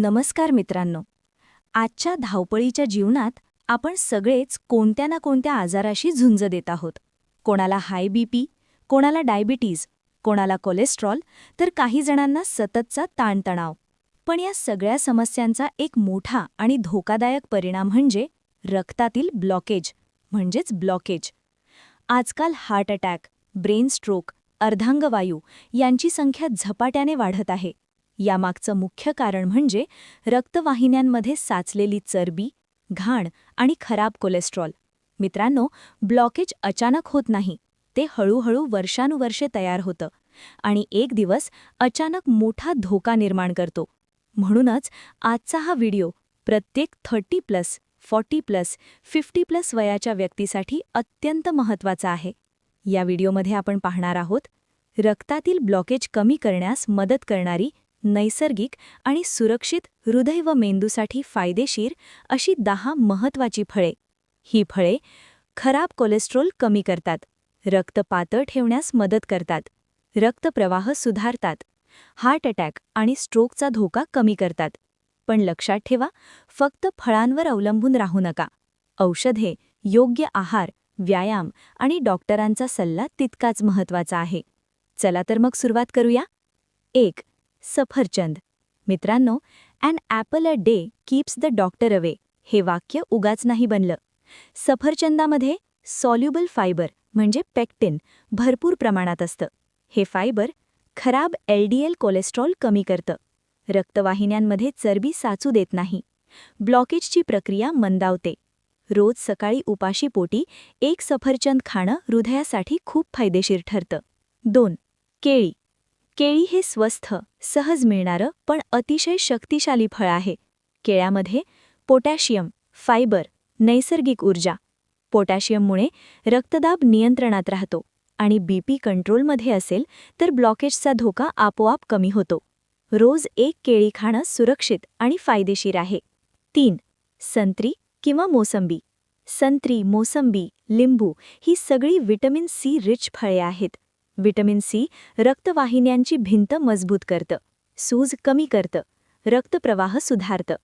नमस्कार मित्रांनो. आजच्या धावपळीच्या जीवनात आपण सगळेच कोणत्या ना कोणत्या आजाराशी झुंज देत आहोत. कोणाला हाय बीपी कोणाला डायबिटीज कोणाला कोलेस्ट्रॉल तर काही जणांना सततचा ताणतणाव. पण या सगळ्या समस्यांचा एक मोठा आणि धोकादायक परिणाम म्हणजे रक्तातील ब्लॉकेज म्हणजेच ब्लॉकेज आजकाल हार्ट अटॅक ब्रेन स्ट्रोक अर्धांगवायू यांची संख्या झपाट्याने वाढत आहे. यामागचं मुख्य कारण म्हणजे रक्तवाहिन्यांमध्ये साचलेली चरबी घाण आणि खराब कोलेस्ट्रॉल. मित्रांनो ब्लॉकेज अचानक होत नाही ते हळूहळू वर्षानुवर्षे तयार होतं आणि एक दिवस अचानक मोठा धोका निर्माण करतो. म्हणूनच आजचा हा व्हिडिओ प्रत्येक thirty plus forty plus fifty plus वयाच्या व्यक्तीसाठी अत्यंत महत्त्वाचा आहे. या व्हिडिओमध्ये आपण पाहणार आहोत रक्तातील ब्लॉकेज कमी करण्यास मदत करणारी नैसर्गिक आणि सुरक्षित हृदय व मेंदूसाठी फायदेशीर अशी दहा महत्त्वाची फळे. ही फळे खराब कोलेस्ट्रॉल कमी करतात रक्त पातळ ठेवण्यास मदत करतात रक्तप्रवाह सुधारतात हार्ट अटॅक आणि स्ट्रोकचा धोका कमी करतात. पण लक्षात ठेवा फक्त फळांवर अवलंबून राहू नका. औषधे योग्य आहार व्यायाम आणि डॉक्टरांचा सल्ला तितकाच महत्त्वाचा आहे. चला तर मग सुरुवात करूया. एक सफरचंद. मित्रांनो an apple a day keeps the doctor away हे वाक्य उगाच नाही बनलं. सफरचंदामध्ये सॉल्युबल फायबर म्हणजे पेक्टिन भरपूर प्रमाणात असतं. हे फायबर खराब एलडीएल कोलेस्ट्रॉल कमी करतं. रक्तवाहिन्यांमध्ये चरबी साचू देत नाही. ब्लॉकेजची प्रक्रिया मंदावते. रोज सकाळी उपाशीपोटी एक सफरचंद खाणं हृदयासाठी खूप फायदेशीर ठरतं. दोन केळी. केळी हे स्वस्थ सहज मिळणारं पण अतिशय शक्तिशाली फळ आहे. केळ्यामध्ये पोटॅशियम फायबर नैसर्गिक ऊर्जा. पोटॅशियममुळे रक्तदाब नियंत्रणात राहतो आणि बीपी कंट्रोलमध्ये असेल तर ब्लॉकेजचा धोका आपोआप कमी होतो. रोज एक केळी खाणं सुरक्षित आणि फायदेशीर आहे. तीन संत्री किंवा मोसंबी. संत्री मोसंबी लिंबू ही सगळी विटमिन सी रिच फळे आहेत. व्हिटॅमिन सी रक्तवाहिन्यांची भिंत मजबूत करतं. सूज कमी करतं. रक्तप्रवाह सुधारतं.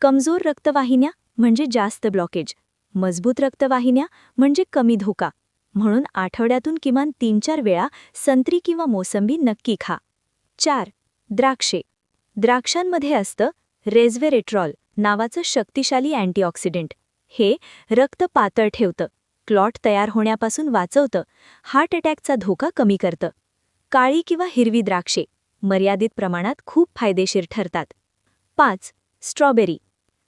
कमजोर रक्तवाहिन्या म्हणजे जास्त ब्लॉकेज मजबूत रक्तवाहिन्या म्हणजे कमी धोका. म्हणून आठवड्यातून किमान तीन चार वेळा संत्री किंवा मोसंबी नक्की खा. चार द्राक्षे. द्राक्षांमध्ये असतं रेझवेरेट्रॉल नावाचं शक्तिशाली अँटीऑक्सिडेंट. हे रक्त पातळ ठेवतं. क्लॉट तयार होण्यापासून वाचवतं हार्ट अटॅकचा धोका कमी करतं. काळी किंवा हिरवी द्राक्षे मर्यादित प्रमाणात खूप फायदेशीर ठरतात. पाच स्ट्रॉबेरी.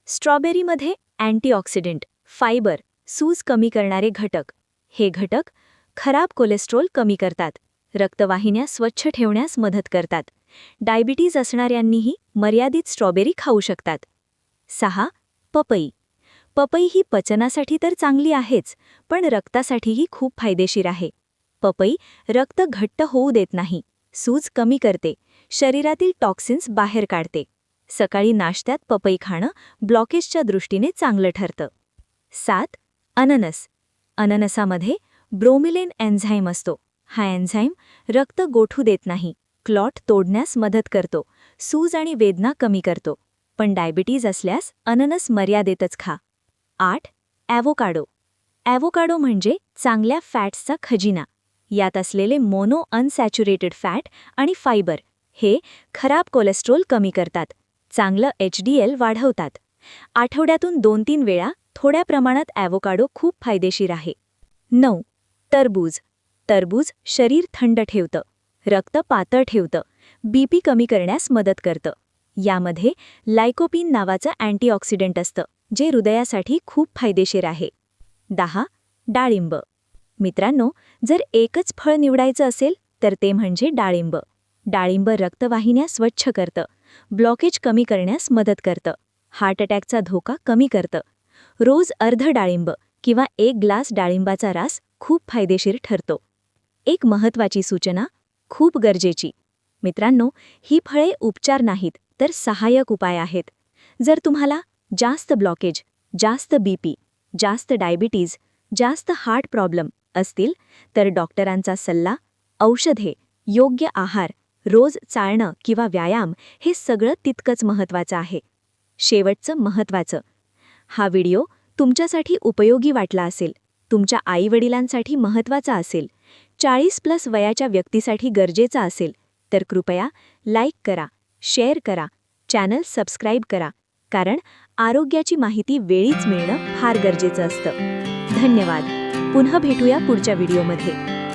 स्ट्रॉबेरीमध्ये अँटीऑक्सिडेंट फायबर सूज कमी करणारे घटक. हे घटक खराब कोलेस्ट्रॉल कमी करतात रक्तवाहिन्या स्वच्छ ठेवण्यास मदत करतात. डायबिटीज असणाऱ्यांनीही मर्यादित स्ट्रॉबेरी खाऊ शकतात. सहा पपई. पपई ही पचनासाठी तर चांगली आहेच पण रक्तासाठीही खूप फायदेशीर आहे. पपई रक्त घट्ट होऊ देत नाही सूज कमी करते शरीरातील टॉक्सिन्स बाहेर काढते. सकाळी नाश्त्यात पपई खाणं ब्लॉकेजच्या दृष्टीने चांगलं ठरतं. सात अननस. अननसामध्ये ब्रोमिलेन एन्झाईम असतो. हा एन्झाईम रक्त गोठू देत नाही क्लॉट तोडण्यास मदत करतो सूज आणि वेदना कमी करतो. पण डायबिटीज असल्यास अननस मर्यादेतच खा. आठ ॲव्होकाडो ॲव्होकाडो म्हणजे चांगल्या फॅट्सचा खजिना. यात असलेले मोनो अनसॅच्युरेटेड फॅट आणि फायबर हे खराब कोलेस्ट्रॉल कमी करतात चांगलं एच डी एल वाढवतात. आठवड्यातून दोन तीन वेळा थोड्या प्रमाणात ॲव्होकाडो खूप फायदेशीर आहे. नऊ टरबूज. तरबूज शरीर थंड ठेवतं रक्त पातळ ठेवतं बीपी कमी करण्यास मदत करतं. यामध्ये लायकोपिन नावाचं अँटीऑक्सिडंट असतं. जे हृदयासाठी खूप फायदेशीर आहे. दहा. डाळिंब. मित्रांनो जर एकच फळ निवडायचं असेल तर ते म्हणजे डाळिंब. डाळिंब रक्तवाहिन्या स्वच्छ करतं. ब्लॉकेज कमी करण्यास मदत करतं. हार्ट अटॅकचा धोका कमी करतं. रोज अर्ध डाळिंब किंवा एक ग्लास डाळिंबाचा रास खूप फायदेशीर ठरतो. एक महत्त्वाची सूचना खूप गरजेची. मित्रांनो ही फळे उपचार नाहीत तर सहाय्यक उपाय आहेत. जर तुम्हाला जास्त ब्लॉकेज जास्त बीपी जास्त डायबिटीज जास्त हार्ट प्रॉब्लेम असतील तर डॉक्टरांचा सल्ला औषधे योग्य आहार रोज चालणं किंवा व्यायाम हे सगळं तितकंच महत्त्वाचं आहे. शेवटचं महत्त्वाचं हा व्हिडिओ तुमच्यासाठी उपयोगी वाटला असेल तुमच्या आईवडिलांसाठी महत्त्वाचा असेल चाळीस प्लस वयाच्या व्यक्तीसाठी गरजेचा असेल तर कृपया लाईक करा शेअर करा चॅनल सबस्क्राईब करा. कारण आरोग्याची माहिती वेळीच मिळणं फार गरजेचं असतं. धन्यवाद. पुन्हा भेटूया पुढच्या व्हिडिओमध्ये.